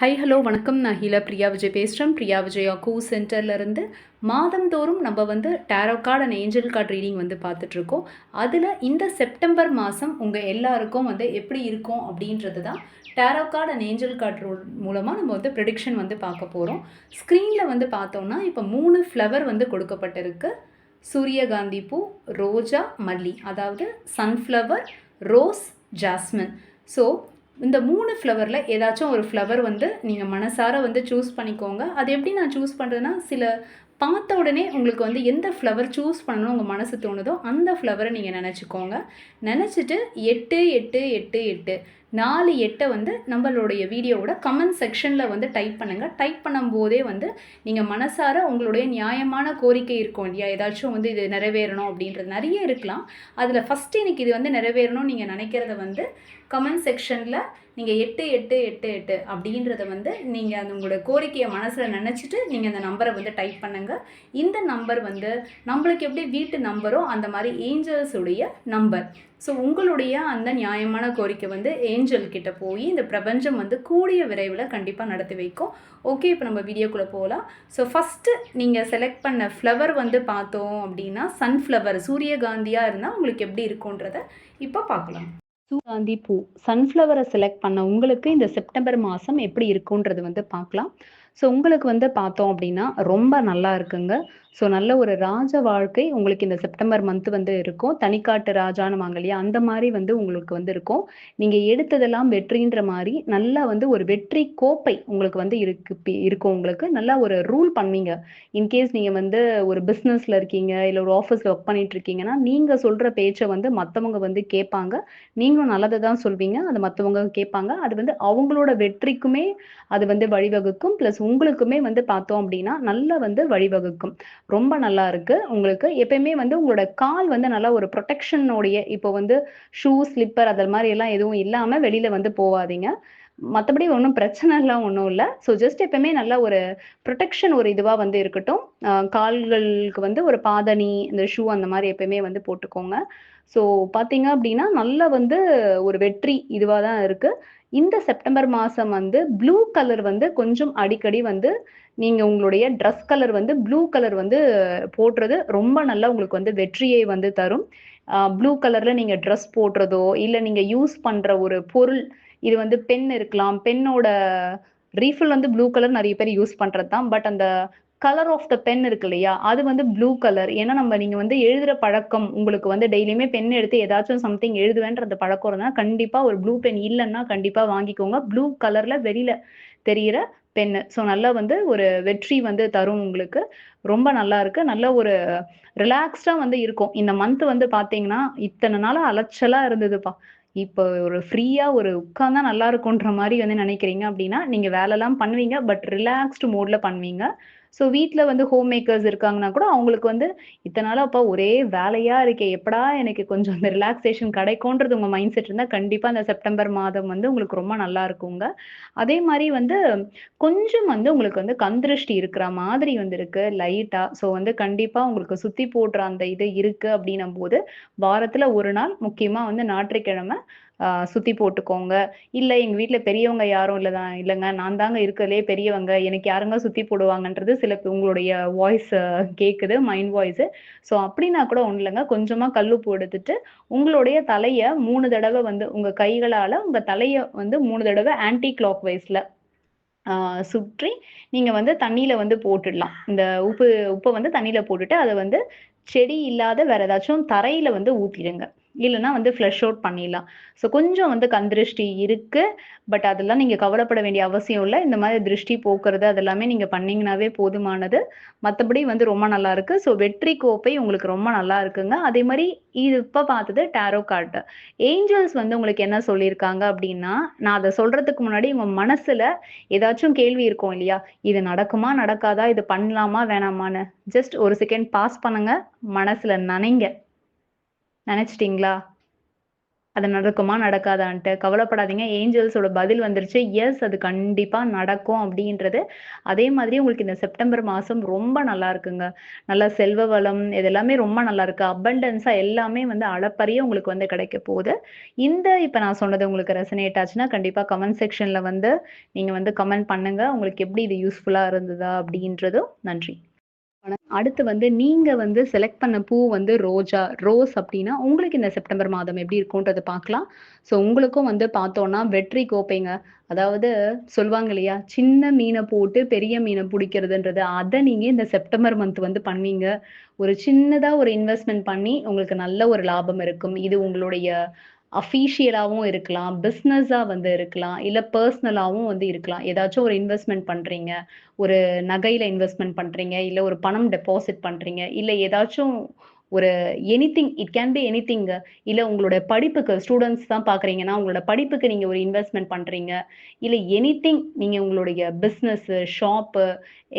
High hello வணக்கம். நான் ஹீலா. பிரியா விஜய் பேசுகிறேன் பிரியா விஜயா கூ சென்டர்லேருந்து மாதந்தோறும் நம்ம வந்து tarot card and angel card reading வந்து பார்த்துட்ருக்கோம் அதில் இந்த செப்டம்பர் மாதம் உங்கள் எல்லாருக்கும் வந்து எப்படி இருக்கும் அப்படின்றது தான் tarot card and angel card rule மூலமாக நம்ம வந்து ப்ரெடிக்ஷன் வந்து பார்க்க போகிறோம் ஸ்க்ரீனில் வந்து பார்த்தோம்னா இப்போ மூணு ஃப்ளவர் வந்து கொடுக்கப்பட்டிருக்கு. சூரியகாந்தி பூ ரோஜா மல்லி. அதாவது சன்ஃப்ளவர் ரோஸ் ஜாஸ்மின் ஸோ இந்த மூணு ஃப்ளவரில் ஏதாச்சும் ஒரு ஃப்ளவர் வந்து நீங்கள் மனசார வந்து சூஸ் பண்ணிக்கோங்க. அது எப்படி நான் சூஸ் பண்ணுறதுன்னா சில பார்த்த உடனே உங்களுக்கு வந்து எந்த ஃப்ளவர் சூஸ் பண்ணணும் உங்கள் மனசு தோணுதோ அந்த ஃப்ளவரை நீங்கள் நினச்சிக்கோங்க. நினச்சிட்டு எட்டு எட்டு எட்டு எட்டு. நாலு எட்டை வந்து நம்மளுடைய வீடியோவோட கமெண்ட் செக்ஷனில் வந்து டைப் பண்ணுங்கள் டைப் பண்ணும்போதே வந்து நீங்கள் மனசார உங்களுடைய நியாயமான கோரிக்கை இருக்கும் இல்லையா? ஏதாச்சும் வந்து இது நிறைவேறணும் அப்படின்றது நிறைய இருக்கலாம். அதில் ஃபஸ்ட்டு எனக்கு இது வந்து நிறைவேறணும்னு நீங்கள் நினைக்கிறத வந்து கமெண்ட் செக்ஷனில் நீங்கள் எட்டு எட்டு எட்டு எட்டு அப்படின்றத வந்து நீங்கள் அந்த உங்களோட கோரிக்கையை மனசில் நினச்சிட்டு நீங்கள் அந்த நம்பரை வந்து டைப் பண்ணுங்கள் இந்த நம்பர் வந்து நம்மளுக்கு எப்படி வீட்டு நம்பரோ அந்த மாதிரி ஏஞ்சல்ஸுடைய நம்பர் ஸோ உங்களுடைய அந்த நியாயமான கோரிக்கை வந்து ஏஞ்சல் கிட்ட போய் இந்த பிரபஞ்சம் வந்து கூடிய விரைவில் கண்டிப்பாக நடத்தி வைக்கும். ஓகே இப்போ நம்ம வீடியோக்குள்ளே போகலாம் ஸோ ஃபஸ்ட்டு நீங்கள் செலக்ட் பண்ண ஃப்ளவர் வந்து பார்த்தோம் அப்படின்னா சன்ஃப்ளவர் சூரியகாந்தியாக இருந்தால் உங்களுக்கு எப்படி இருக்குன்றத இப்போ பார்க்கலாம். சூகாந்தி பூ சன்ஃப்ளவரை செலக்ட் பண்ண உங்களுக்கு இந்த செப்டம்பர் மாதம் எப்படி இருக்குன்றது வந்து பார்க்கலாம். ஸோ உங்களுக்கு வந்து பார்த்தோம் அப்படின்னா ரொம்ப நல்லா இருக்குங்க. ஸோ நல்ல ஒரு ராஜ வாழ்க்கை உங்களுக்கு இந்த செப்டம்பர் மந்த் வந்து இருக்கும். தனிக்காட்டு ராஜான்னு வாங்க இல்லையா? அந்த மாதிரி வந்து உங்களுக்கு வந்து இருக்கும். நீங்கள் எடுத்ததெல்லாம் வெற்றின்ற மாதிரி நல்லா வந்து ஒரு வெற்றி கோப்பை உங்களுக்கு வந்து இருக்கு பி- இருக்கும் உங்களுக்கு. நல்லா ஒரு ரூல் பண்ணுவீங்க. இன்கேஸ் நீங்கள் வந்து ஒரு பிஸ்னஸில் இருக்கீங்க இல்லை ஒரு ஆஃபீஸில் ஒர்க் பண்ணிட்டு இருக்கீங்கன்னா நீங்கள் சொல்கிற பேச்சை வந்து மற்றவங்க வந்து கேட்பாங்க. நீங்களும் நல்லதை தான் சொல்வீங்க. அது மற்றவங்க கேட்பாங்க. அது வந்து அவங்களோட வெற்றிக்குமே அது வந்து வழிவகுக்கும். ப்ளஸ் உங்களுக்குமே வந்து பார்த்தோம் அப்படின்னா நல்லா வந்து வழிவகுக்கும். ரொம்ப நல்லா இருக்கு. உங்களுக்கு எப்பயுமே வந்து உங்களோட கால் வந்து நல்லா ஒரு ப்ரொடெக்ஷனோடைய இப்போ வந்து ஷூ ஸ்லிப்பர் அது மாதிரி எல்லாம் எதுவும் இல்லாமல் வெளியில வந்து போகாதீங்க மற்றபடி ஒன்றும் பிரச்சனை எல்லாம் ஒன்றும் இல்லை. ஸோ ஜஸ்ட் எப்பவுமே நல்லா ஒரு ப்ரொடெக்ஷன் ஒரு இதுவாக வந்து இருக்கட்டும். கால்களுக்கு வந்து ஒரு பாதணி இந்த ஷூ அந்த மாதிரி எப்பயுமே வந்து போட்டுக்கோங்க. ஸோ பார்த்தீங்க அப்படின்னா நல்லா வந்து ஒரு வெற்றி இதுவாக தான் இருக்குது இந்த செப்டம்பர் மாதம் வந்து ப்ளூ கலர் வந்து கொஞ்சம் அடிக்கடி வந்து நீங்கள் உங்களுடைய ட்ரெஸ் கலர் வந்து ப்ளூ கலர் வந்து போடுறது ரொம்ப நல்லா உங்களுக்கு வந்து வெற்றியை வந்து தரும். ப்ளூ கலரில் நீங்கள் ட்ரெஸ் போடுறதோ இல்லை நீங்கள் யூஸ் பண்ணுற ஒரு பொருள் இது வந்து பென் இருக்கலாம். பென்னோட ரீஃபில் வந்து ப்ளூ கலர் நிறைய பேர் யூஸ் பண்ணுறது தான் பட் அந்த கலர் ஆஃப் த பென் இருக்கு இல்லையா? அது வந்து ப்ளூ கலர் ஏன்னா நம்ம நீங்க வந்து எழுதுற பழக்கம் உங்களுக்கு வந்து டெய்லியுமே பென் எடுத்து ஏதாச்சும் சம்திங் எழுதுவேன்ற அந்த பழக்கம் இருந்தா கண்டிப்பா ஒரு ப்ளூ பென் இல்லைன்னா கண்டிப்பா வாங்கிக்கோங்க. ப்ளூ கலர்ல வெளியில தெரியிற பென்னு ஸோ நல்லா வந்து ஒரு வெற்றி வந்து தரும் உங்களுக்கு. ரொம்ப நல்லா இருக்கு. நல்ல ஒரு ரிலாக்ஸ்டா வந்து இருக்கும். இந்த மந்த் வந்து பாத்தீங்கன்னா இத்தனை நாளா அலைச்சலா இருந்ததுப்பா. இப்போ ஒரு ஃப்ரீயா ஒரு உட்கார்ந்தா நல்லா இருக்கும்ன்ற மாதிரி வந்து நினைக்கிறீங்க அப்படின்னா நீங்க வேலைலாம் பண்ணுவீங்க. பட் ரிலாக்ஸ்டு மோட்ல பண்ணுவீங்க. ஸோ வீட்டில் வந்து ஹோம் மேக்கர்ஸ் இருக்காங்கன்னா கூட அவங்களுக்கு வந்து இத்தனை நாளாக அப்பா ஒரே வேலையாக இருக்கே எப்படா எனக்கு கொஞ்சம் அந்த ரிலாக்ஸேஷன் கிடைக்கும்ன்றது உங்கள் மைண்ட் செட் இருந்தால் கண்டிப்பாக அந்த செப்டம்பர் மாதம் வந்து உங்களுக்கு ரொம்ப நல்லா இருக்குங்க. அதே மாதிரி வந்து கொஞ்சம் வந்து உங்களுக்கு வந்து கந்திருஷ்டி இருக்கிற மாதிரி வந்து இருக்கு லைட்டாக ஸோ வந்து கண்டிப்பாக உங்களுக்கு சுற்றி போடுற அந்த இது இருக்கு அப்படின்னும் போது வாரத்தில் ஒரு நாள் முக்கியமாக வந்து ஞாயிற்றுக்கிழமை சுத்தி போட்டுக்கோங்க. இல்ல எங்க வீட்டுல பெரியவங்க யாரும் இல்லதான். இல்லைங்க நான் தாங்க இருக்கிறதுலே பெரியவங்க. எனக்கு யாருங்க சுத்தி போடுவாங்கன்றது சில உங்களுடைய வாய்ஸ் கேக்குது மைண்ட் வாய்ஸ் ஸோ அப்படின்னா கூட ஒன்றும் இல்லைங்க. கொஞ்சமா கல்லுப்பு எடுத்துட்டு உங்களுடைய தலைய மூணு தடவை வந்து உங்க கைகளால உங்க தலைய வந்து மூணு தடவை ஆன்டி கிளாக் வைஸ்ல சுற்றி நீங்க வந்து தண்ணியில வந்து போட்டுடலாம். இந்த உப்பு உப்பை வந்து தண்ணியில போட்டுட்டு அதை வந்து செடி இல்லாத வேற ஏதாச்சும் தரையில வந்து ஊத்திடுங்க. இல்லைன்னா வந்து ஃப்ளஷ் அவுட் பண்ணிடலாம். ஸோ கொஞ்சம் வந்து கண் திருஷ்டி இருக்கு. பட் அதெல்லாம் நீங்க கவலைப்பட வேண்டிய அவசியம் இல்லை. இந்த மாதிரி திருஷ்டி போக்குறது அதெல்லாமே நீங்க பண்ணீங்கன்னாவே போதுமானது. மற்றபடி வந்து ரொம்ப நல்லா இருக்கு. ஸோ வெற்றி கோப்பை உங்களுக்கு ரொம்ப நல்லா இருக்குங்க. அதே மாதிரி இது இப்போ பார்த்தது டேரோ கார்டு ஏஞ்சல்ஸ் வந்து உங்களுக்கு என்ன சொல்லியிருக்காங்க அப்படின்னா நான் அதை சொல்றதுக்கு முன்னாடி உங்க மனசுல ஏதாச்சும் கேள்வி இருக்கும் இல்லையா? இது நடக்குமா நடக்காதா? இது பண்ணலாமா வேணாமான்னு. ஜஸ்ட் ஒரு செகண்ட் பாஸ் பண்ணுங்க. மனசுல நினைங்க. நினைச்சிட்டீங்களா அது நடக்குமா? நடக்காதான்ட்டு. கவலைப்படாதீங்க. ஏஞ்சல்ஸோட பதில் வந்துருச்சு. எஸ் அது கண்டிப்பாக நடக்கும் அப்படின்றது அதே மாதிரி உங்களுக்கு இந்த செப்டம்பர் மாதம் ரொம்ப நல்லா இருக்குங்க. நல்லா செல்வ வளம் இதெல்லாமே ரொம்ப நல்லா இருக்கு. அபண்டன்ஸாக எல்லாமே வந்து அளப்பரிய உங்களுக்கு வந்து கிடைக்க போகுது. இந்த இப்போ நான் சொன்னது உங்களுக்கு ரெசனேட் ஆச்சுன்னா, கண்டிப்பாக கமெண்ட் செக்ஷனில் வந்து நீங்கள் வந்து கமெண்ட் பண்ணுங்க. உங்களுக்கு எப்படி இது யூஸ்ஃபுல்லாக இருந்ததா? அப்படின்றதும் நன்றி. அடுத்து வந்து நீங்க வந்து செலக்ட் பண்ண பூ வந்து ரோஜா, ரோஸ் அப்படின்னா உங்களுக்கு இந்த செப்டம்பர் மாதம் எப்படி இருக்கும்ன்றதை பார்க்கலாம். ஸோ உங்களுக்கும் வந்து பார்த்தோம்னா, வெற்றி கோப்பைங்க. அதாவது சொல்லுவாங்க இல்லையா? சின்ன மீனை போட்டு பெரிய மீனை பிடிக்கிறதுன்றது அதை நீங்க இந்த செப்டம்பர் மந்த் வந்து பண்ணீங்க. ஒரு சின்னதா ஒரு இன்வெஸ்ட்மெண்ட் பண்ணி உங்களுக்கு நல்ல ஒரு லாபம் இருக்கும். இது உங்களுடைய அஃபீஷியலாகவும் இருக்கலாம். பிஸ்னஸாக வந்து இருக்கலாம். இல்லை பர்சனலாகவும் வந்து இருக்கலாம். ஏதாச்சும் ஒரு இன்வெஸ்ட்மெண்ட் பண்ணுறீங்க ஒரு நகையில் இன்வெஸ்ட்மெண்ட் பண்ணுறீங்க இல்லை ஒரு பணம் டெபாசிட் பண்ணுறீங்க இல்லை ஏதாச்சும் ஒரு anything it can be anything. இல்லை உங்களோட படிப்புக்கு ஸ்டூடெண்ட்ஸ் தான் பார்க்குறீங்கன்னா, உங்களோட படிப்புக்கு நீங்கள் ஒரு இன்வெஸ்ட்மெண்ட் பண்ணுறீங்க இல்லை எனிதிங் நீங்கள் உங்களுடைய பிஸ்னஸ்ஸு ஷாப்பு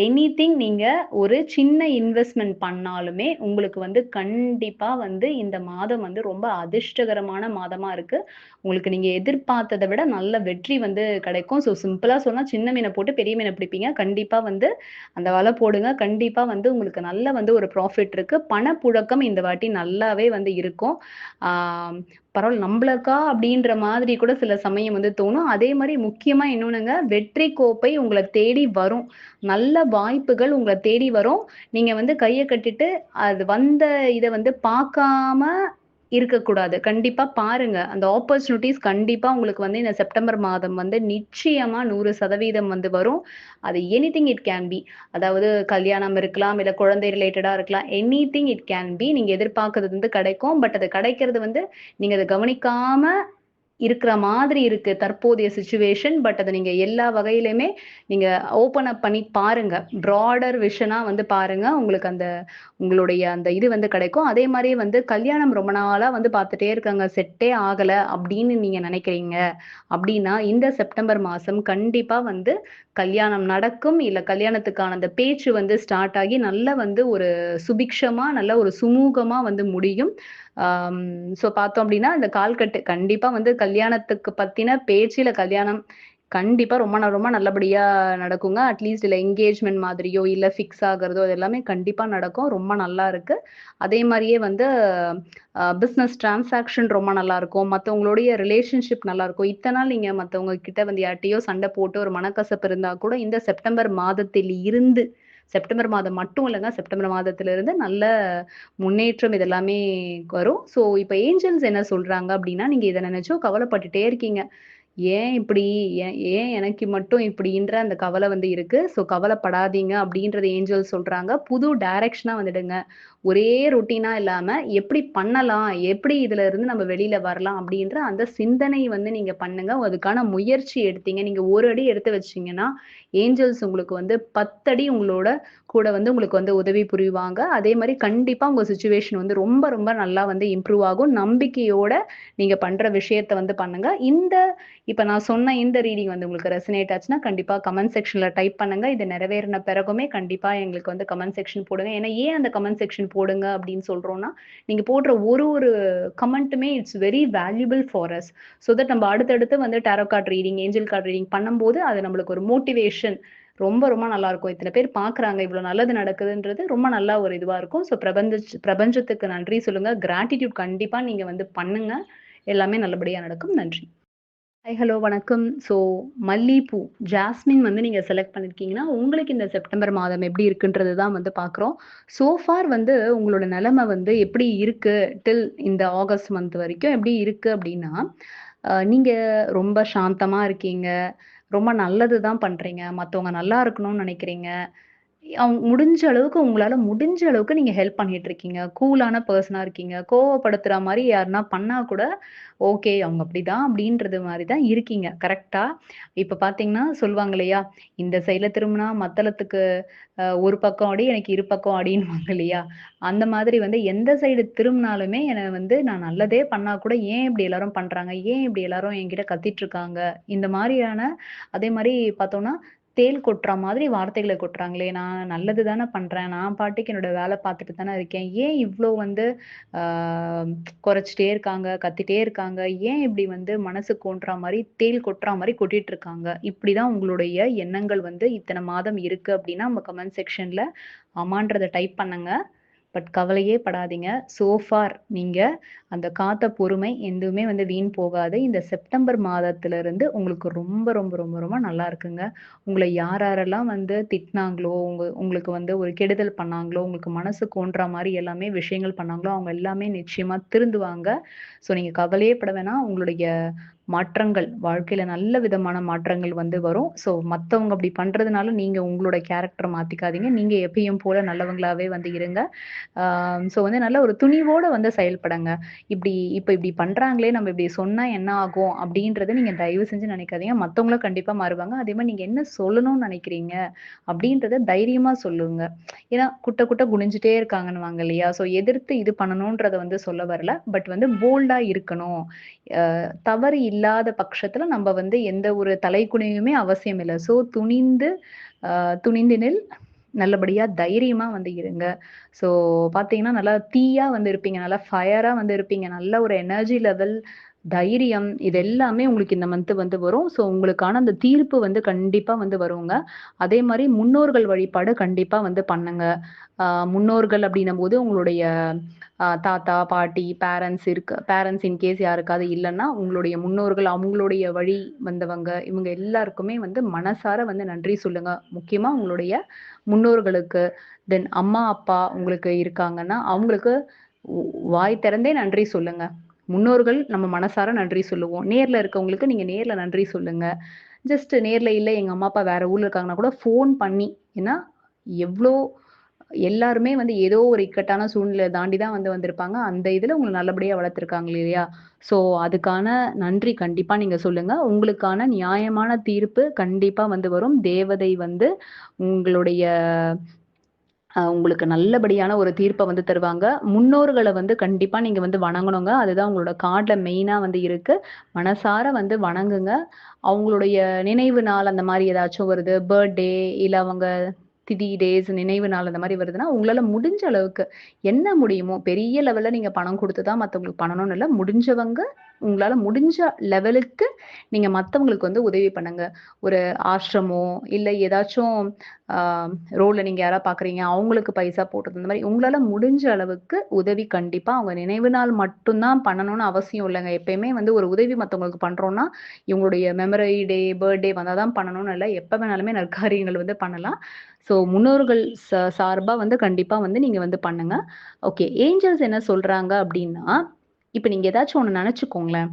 எனிதிங் நீங்கள் ஒரு சின்ன இன்வெஸ்ட்மெண்ட் பண்ணாலுமே, உங்களுக்கு வந்து கண்டிப்பாக வந்து இந்த மாதம் வந்து ரொம்ப அதிர்ஷ்டகரமான மாதமாக இருக்குது உங்களுக்கு நீங்கள் எதிர்பார்த்ததை விட நல்ல வெற்றி வந்து கிடைக்கும். ஸோ சிம்பிளாக சொன்னால் சின்ன மீனை போட்டு பெரிய மீனை பிடிப்பீங்க. கண்டிப்பாக வந்து அந்த வலை போடுங்க. கண்டிப்பாக வந்து உங்களுக்கு நல்ல வந்து ஒரு ப்ராஃபிட் இருக்குது பணப்புழக்கம் இந்த வாட்டி நல்லாவே வந்து இருக்கும். பரவாயில்ல நம்மளுக்கா அப்படின்ற மாதிரி கூட சில சமயம் வந்து தோணும். அதே மாதிரி முக்கியமா இன்னொன்னுங்க, வெற்றி கோப்பை உங்களை தேடி வரும். நல்ல வாய்ப்புகள் உங்களை தேடி வரும். நீங்க வந்து கையை கட்டிட்டு அது வந்த இதை வந்து பார்க்காம இருக்கக்கூடாது. கண்டிப்பா பாருங்க. அந்த ஆப்பர்ச்சுனிட்டீஸ் கண்டிப்பா உங்களுக்கு வந்து இந்த செப்டம்பர் மாதம் வந்து நிச்சயமா 100% வந்து வரும். அது anything it can be. அதாவது கல்யாணம் இருக்கலாம், இல்ல குழந்தை ரிலேட்டடா இருக்கலாம். Anything it can be. நீங்க எதிர்பார்க்கறது வந்து கிடைக்கும். பட் அது கிடைக்கிறது வந்து நீங்க அதை கவனிக்காம இருக்கிற மாதிரி இருக்கு தற்போதைய சுச்சுவேஷன் பட் அதை நீங்க எல்லா வகையிலுமே நீங்க ஓபன் அப் பண்ணி பாருங்க. ப்ராடர் விஷனா வந்து பாருங்க. உங்களுக்கு அந்த உங்களுடைய அந்த இது வந்து கிடைக்கும். அதே மாதிரி வந்து கல்யாணம் ரொம்ப நாளா வந்து பார்த்துட்டே இருக்காங்க. செட்டே ஆகல அப்படின்னு நீங்க நினைக்கிறீங்க. அப்படின்னா இந்த செப்டம்பர் மாசம் கண்டிப்பா வந்து கல்யாணம் நடக்கும். இல்ல கல்யாணத்துக்கான அந்த பேச்சு வந்து ஸ்டார்ட் ஆகி நல்ல வந்து ஒரு சுபிக்ஷமா, நல்ல ஒரு சுமூகமா வந்து முடியும். ஸோ பார்த்தோம் அப்படின்னா இந்த கால்கட்டு கண்டிப்பா வந்து கல்யாணத்துக்கு பத்தின பேச்சு, இல்ல கல்யாணம் கண்டிப்பா ரொம்ப ரொம்ப நல்லபடியா நடக்குங்க. அட்லீஸ்ட் இல்ல என்கேஜ்மெண்ட் மாதிரியோ, இல்ல ஃபிக்ஸ் ஆகுறதோ அது எல்லாமே கண்டிப்பா நடக்கும். ரொம்ப நல்லா இருக்கு. அதே மாதிரியே வந்து பிஸ்னஸ் பிசினஸ் டிரான்சாக்ஷன் ரொம்ப நல்லாருக்கும். மத்தவங்களுடைய ரிலேஷன்ஷிப் நல்லாருக்கும். இத்தனை நாள் நீங்க மத்தவங்க கிட்ட வந்து யார்ட்டையோ சண்டை போட்டு ஒரு மனக்கசப்பு இருந்தா கூட, இந்த செப்டம்பர் மாதத்தில் இருந்து செப்டம்பர் மாதம் மட்டும் இல்லைங்க செப்டம்பர் மாதத்திலிருந்து நல்ல முன்னேற்றம் இதெல்லாமே வரும். ஸோ இப்போ ஏஞ்சல்ஸ் என்ன சொல்றாங்க அப்படின்னா நீங்க இதை நினைச்சோ கவலைப்பட்டுட்டே இருக்கீங்க. ஏன் இப்படி ஏன் ஏன் எனக்கு மட்டும் இப்படின்ற அந்த கவலை வந்து இருக்கு. ஸோ கவலைப்படாதீங்க அப்படின்றத ஏஞ்சல்ஸ் சொல்றாங்க. புது டைரக்ஷனா வந்துடுங்க. ஒரே ரொட்டீனா இல்லாம எப்படி பண்ணலாம்? எப்படி இதுல இருந்து நம்ம வெளியில வரலாம்? அப்படின்ற அந்த சிந்தனை வந்து நீங்க பண்ணுங்க. அதுக்கான முயற்சி எடுத்தீங்க. நீங்க ஒரு அடி எடுத்து வச்சீங்கன்னா, ஏஞ்சல்ஸ் உங்களுக்கு வந்து பத்தடி உங்களோட கூட வந்து உங்களுக்கு வந்து உதவி புரிவாங்க. அதே மாதிரி கண்டிப்பா உங்க சுச்சுவேஷன் வந்து ரொம்ப ரொம்ப நல்லா வந்து இம்ப்ரூவ் ஆகும். நம்பிக்கையோட நீங்க பண்ற விஷயத்த வந்து பண்ணுங்க. இந்த இப்ப நான் சொன்ன இந்த ரீடிங் வந்து உங்களுக்கு ரெசனேட் ஆச்சுன்னா, கண்டிப்பா கமெண்ட் செக்ஷன்ல டைப் பண்ணுங்க. இது நிறைவேறின பிறகுமே கண்டிப்பா எங்களுக்கு வந்து கமெண்ட் செக்ஷன் போடுங்க. ஏன்னா ஏன் அந்த கமெண்ட் செக்ஷன் போடுங்க அப்படின்னு சொல்றோம்னா, நீங்க போடுற ஒரு ஒரு கமெண்ட்டுமே it's very valuable for us. So that நம்ம அடுத்தடுத்து வந்து tarot card reading, angel card reading பண்ணும்போது அது நம்மளுக்கு ஒரு மோட்டிவேஷன் ரொம்ப ரொம்ப நல்லாருக்கும். இத்தனை பேர் பார்க்குறாங்க. இவ்வளவு நல்லது நடக்குதுன்றது ரொம்ப நல்லா ஒரு இதுவா இருக்கும். ஸோ பிரபஞ்ச பிரபஞ்சத்துக்கு நன்றி சொல்லுங்க. கிராட்டிடியூட் கண்டிப்பா நீங்க வந்து பண்ணுங்க. எல்லாமே நல்லபடியா நடக்கும். நன்றி. ஹாய், ஹலோ வணக்கம். ஸோ மல்லிப்பூ, ஜாஸ்மின் வந்து நீங்கள் செலக்ட் பண்ணியிருக்கீங்கன்னா, உங்களுக்கு இந்த செப்டம்பர் மாதம் எப்படி இருக்குன்றது தான் வந்து பார்க்குறோம். சோ ஃபார் வந்து உங்களோட நிலமை வந்து எப்படி இருக்கு? டில் இந்த ஆகஸ்ட் மந்த் வரைக்கும் எப்படி இருக்கு அப்படின்னா நீங்கள் ரொம்ப சாந்தமாக இருக்கீங்க. ரொம்ப நல்லது தான் பண்றீங்க. மத்தவங்க நல்லா இருக்கணும்னு நினைக்கிறீங்க அவங்க முடிஞ்ச அளவுக்கு உங்களால முடிஞ்ச அளவுக்கு நீங்க ஹெல்ப் பண்ணிட்டு இருக்கீங்க. கூலான பர்சனா இருக்கீங்க. கோவப்படுத்துற மாதிரி யாருன்னா பண்ணா கூட, ஓகே அவங்க அப்படிதான் அப்படின்றது மாதிரி தான் இருக்கீங்க. கரெக்டா இப்ப பார்த்தீங்கன்னா, சொல்லுவாங்க இல்லையா? இந்த சைட்ல திரும்பினா மத்தளத்துக்கு ஒரு பக்கம் அடி, எனக்கு இரு பக்கம் அடின்னுவாங்க இல்லையா? அந்த மாதிரி வந்து எந்த சைடு திரும்பினாலுமே என்னை வந்து நான் நல்லதே பண்ணா கூட, ஏன் இப்படி எல்லாரும் பண்றாங்க? ஏன் இப்படி எல்லாரும் என்கிட்ட கத்திட்டு இருக்காங்க? இந்த மாதிரியான அதே மாதிரி பார்த்தோம்னா, தேள் கொட்டுற மாதிரி வார்த்தைகளை கொட்டுறாங்களே! நான் நல்லது தானே பண்றேன். நான் பாட்டுக்கு என்னோட வேலை பார்த்துட்டு தானே இருக்கேன். ஏன் இவ்வளோ வந்து குறைச்சிட்டே இருக்காங்க, கத்திட்டே இருக்காங்க. ஏன் இப்படி வந்து மனசு கோன்ற மாதிரி தேள் கொட்டுறா மாதிரி கொட்டிட்டு இருக்காங்க. இப்படிதான் உங்களுடைய எண்ணங்கள் வந்து இத்தனை மாதம் இருக்கு அப்படின்னா, நம்ம கமெண்ட் செக்ஷன்ல ஆமான்றதை டைப் பண்ணுங்க. பட் கவலையே படாதீங்க. சோஃபார் நீங்கள் அந்த காத்த பொறுமை எதுவுமே வந்து வீண் போகாது. இந்த செப்டம்பர் மாதத்திலிருந்து உங்களுக்கு ரொம்ப, ரொம்ப, ரொம்ப, ரொம்ப நல்லா இருக்குங்க. உங்களை யார் யாரெல்லாம் வந்து திட்டினாங்களோ, உங்க உங்களுக்கு வந்து ஒரு கெடுதல் பண்ணாங்களோ, உங்களுக்கு மனசு கோன்ற மாதிரி எல்லாமே விஷயங்கள் பண்ணாங்களோ, அவங்க எல்லாமே நிச்சயமாக திருந்துவாங்க. ஸோ நீங்கள் கவலையே பட வேணாம். உங்களுடைய மாற்றங்கள் வாழ்க்கையில நல்ல விதமான மாற்றங்கள் வந்து வரும். ஸோ மத்தவங்க அப்படி பண்றதுனால நீங்க உங்களோட கேரக்டர் மாத்திக்காதீங்க. நீங்க எப்பயும் போல நல்லவங்களாவே வந்து இருங்க. ஸோ வந்து நல்ல ஒரு துணிவோட வந்து செயல்படுங்க. இப்படி இப்ப இப்படி பண்றாங்களே, நம்ம இப்படி சொன்னா என்ன ஆகும்? அப்படின்றத நீங்க தயவு செஞ்சு நினைக்காதீங்க. மற்றவங்களும் கண்டிப்பா மாறுவாங்க. அதே மாதிரி நீங்க என்ன சொல்லணும்னு நினைக்கிறீங்க? அப்படின்றத தைரியமா சொல்லுங்க. ஏன்னா குட்ட குட்ட குனிஞ்சுட்டே இருக்காங்கன்னுவாங்க இல்லையா? ஸோ எதிர்த்து இது பண்ணணும்ன்றத வந்து சொல்ல வரல. பட் வந்து போல்டா இருக்கணும். தவறு இல்லை இல்லாத பட்சத்துல நம்ம வந்து எந்த ஒரு தலைகுனிவுமே அவசியம் இல்லை ஸோ துணிந்து துணிந்தினில் துணிந்து நல்லபடியா தைரியமா வந்து இருங்க. ஸோ பாத்தீங்கன்னா நல்லா தீயா வந்து இருப்பீங்க. நல்லா ஃபயரா வந்து இருப்பீங்க. நல்ல ஒரு எனர்ஜி லெவல், தைரியம் இது எல்லாமே உங்களுக்கு இந்த மந்த் வந்து வரும். ஸோ உங்களுக்கான அந்த தீர்ப்பு வந்து கண்டிப்பா வந்து வருங்க. அதே மாதிரி முன்னோர்கள் வழிபாடு கண்டிப்பா வந்து பண்ணுங்க. முன்னோர்கள் முன்னோர்கள் அப்படின்னும்போது உங்களுடைய தாத்தா, பாட்டி, பேரண்ட்ஸ் இருக்க பேரண்ட்ஸ் இன்கேஸ் யாருக்காவது இல்லைன்னா உங்களுடைய முன்னோர்கள், அவங்களுடைய வழி வந்தவங்க, இவங்க எல்லாருக்குமே வந்து மனசார வந்து நன்றி சொல்லுங்க. முக்கியமா உங்களுடைய முன்னோர்களுக்கு. தென் அம்மா, அப்பா உங்களுக்கு இருக்காங்கன்னா, அவங்களுக்கு வாய் திறந்தே நன்றி சொல்லுங்க. முன்னோர்கள் நம்ம மனசார நன்றி சொல்லுவோம். நேர்ல இருக்கவங்களுக்கு நீங்க நேர்ல நன்றி சொல்லுங்க. ஜஸ்ட் நேர்ல இல்லை எங்க அம்மா, அப்பா வேற ஊர்ல இருக்காங்கன்னா கூட ஃபோன் பண்ணி ஏன்னா எவ்வளோ எல்லாருமே வந்து ஏதோ ஒரு இக்கட்டான சூழ்நிலை தாண்டி தான் வந்து வந்திருப்பாங்க. அந்த இதில் உங்களை நல்லபடியாக வளர்த்துருக்காங்க இல்லையா? ஸோ அதுக்கான நன்றி கண்டிப்பாக நீங்கள் சொல்லுங்கள் உங்களுக்கான நியாயமான தீர்ப்பு கண்டிப்பாக வந்து வரும். தேவதை வந்து உங்களுடைய உங்களுக்கு நல்லபடியான ஒரு தீர்ப்பை வந்து தருவாங்க. முன்னோர்களை வந்து கண்டிப்பாக நீங்கள் வந்து வணங்கணுங்க. அதுதான் உங்களோட கார்டில் மெயினாக வந்து இருக்குது மனசார வந்து வணங்குங்க. அவங்களுடைய நினைவு நாள் அந்த மாதிரி ஏதாச்சும் வருது, பர்த்டே இல்லை அவங்க திதி, டேஸ் நினைவு நாள் அந்த மாதிரி வருதுன்னா, உங்களால முடிஞ்ச அளவுக்கு என்ன முடியுமோ, பெரிய லெவல்ல நீங்க பணம் கொடுத்து தான் மற்றவங்களுக்கு பண்ணணும்னு இல்லை முடிஞ்சவங்க உங்களால முடிஞ்ச லெவலுக்கு நீங்க மத்தவங்களுக்கு வந்து உதவி பண்ணுங்க. ஒரு ஆசிரமோ இல்ல ஏதாச்சும் ரோலில் நீங்கள் நீங்க யாராவது பார்க்குறீங்க, அவங்களுக்கு பைசா போட்டது இந்த மாதிரி உங்களால முடிஞ்ச அளவுக்கு உதவி கண்டிப்பா அவங்க நினைவு நாள் மட்டும்தான் பண்ணணும்னு அவசியம் இல்லைங்க எப்பயுமே வந்து ஒரு உதவி மத்தவங்களுக்கு பண்றோம்னா, இவங்களுடைய மெமரி டே, பர்த்டே வந்தால் தான் பண்ணணும்னு இல்லை எப்ப வேணாலுமே நற்காரியங்கள் வந்து பண்ணலாம். ஸோ முன்னோர்கள் ச வந்து கண்டிப்பாக வந்து நீங்கள் வந்து பண்ணுங்க. ஓகே. ஏஞ்சல்ஸ் என்ன சொல்கிறாங்க அப்படின்னா, இப்போ நீங்கள் ஏதாச்சும் ஒன்று நினச்சிக்கோங்களேன்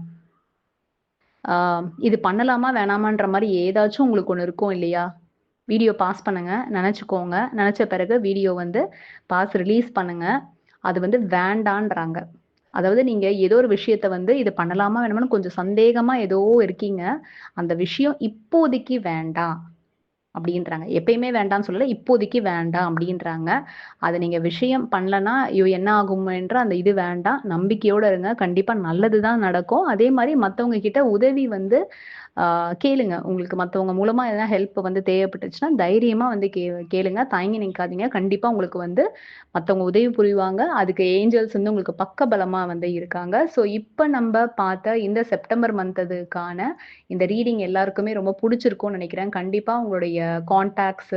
இது பண்ணலாமா? வேணாமான்ற மாதிரி ஏதாச்சும் உங்களுக்கு ஒன்று இருக்கும் இல்லையா? வீடியோ பாஸ் பண்ணுங்க. நினச்சிக்கோங்க நினச்ச பிறகு வீடியோ வந்து பாஸ் ரிலீஸ் பண்ணுங்க. அது வந்து வேண்டான்றாங்க. அதாவது நீங்க ஏதோ ஒரு விஷயத்த வந்து இது பண்ணலாமா? வேணாமான்னு கொஞ்சம் சந்தேகமா ஏதோ இருக்கீங்க. அந்த விஷயம் இப்போதைக்கு வேண்டாம். அப்படின்றாங்க. எப்பயுமே வேண்டாம்னு சொல்லல. இப்போதைக்கு வேண்டாம் அப்படின்றாங்க. அதை நீங்க விஷயம் பண்ணலன்னா, ஐயோ! என்ன ஆகுமோன்ற அந்த இது வேண்டாம். நம்பிக்கையோட இருங்க. கண்டிப்பா நல்லது தான் நடக்கும். அதே மாதிரி மத்தவங்க கிட்ட உதவி வந்து கேளுங்க. உங்களுக்கு மற்றவங்க மூலமா எதனா ஹெல்ப் வந்து தேவைப்பட்டுச்சுன்னா, தைரியமா வந்து கே கேளுங்க. தயங்கி நிற்காதீங்க கண்டிப்பா உங்களுக்கு வந்து மற்றவங்க உதவி புரிவாங்க. அதுக்கு ஏஞ்சல்ஸ் வந்து உங்களுக்கு பக்க பலமா வந்து இருக்காங்க. ஸோ இப்போ நம்ம பார்த்த இந்த செப்டம்பர் மந்ததுக்கான இந்த ரீடிங் எல்லாருக்குமே ரொம்ப பிடிச்சிருக்கும்னு நினைக்கிறேன் கண்டிப்பா உங்களுடைய கான்டாக்ட்ஸ்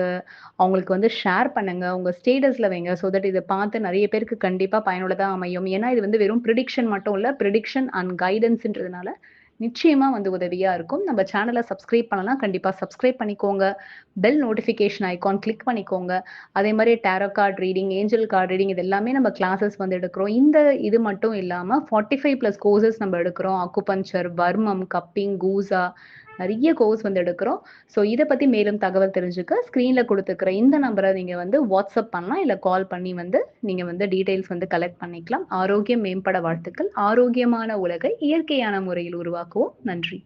அவங்களுக்கு வந்து ஷேர் பண்ணுங்க. உங்க ஸ்டேட்டஸ்ல வைங்க. ஸோ தட் இதை பார்த்து நிறைய பேருக்கு கண்டிப்பா பயனுள்ளதா அமையும். ஏன்னா இது வந்து வெறும் ப்ரிடிக்ஷன் மட்டும் இல்லை ப்ரிடிக்ஷன் அண்ட் கைடன்ஸ்ன்றதுனால நிச்சயமா வந்து உதவியா இருக்கும். நம்ம சேனலை சப்ஸ்கிரைப் பண்ணலாம் கண்டிப்பா சப்ஸ்கிரைப் பண்ணிக்கோங்க. பெல் நோட்டிஃபிகேஷன் ஐக்கான் கிளிக் பண்ணிக்கோங்க. அதே மாதிரி tarot card reading, angel card reading இது எல்லாமே நம்ம கிளாஸஸ் வந்து எடுக்கிறோம். இந்த இது மட்டும் இல்லாம 45 பிளஸ் கோர்சஸ் நம்ம எடுக்கிறோம். அக்குபஞ்சர், வர்மம், கப்பிங், கூசா நிறைய கோர்ஸ் வந்து எடுக்கிறோம். ஸோ இதை பற்றி மேலும் தகவல் தெரிஞ்சுக்க ஸ்க்ரீனில் கொடுத்துருக்கிற இந்த நம்பரை நீங்கள் வந்து வாட்ஸ்அப் பண்ணலாம். இல்லை கால் பண்ணி வந்து நீங்கள் வந்து டீட்டெயில்ஸ் வந்து கலெக்ட் பண்ணிக்கலாம். ஆரோக்கியம் மேம்பட வாழ்த்துக்கள். ஆரோக்கியமான உலகை இயற்கையான முறையில் உருவாக்குவோம். நன்றி.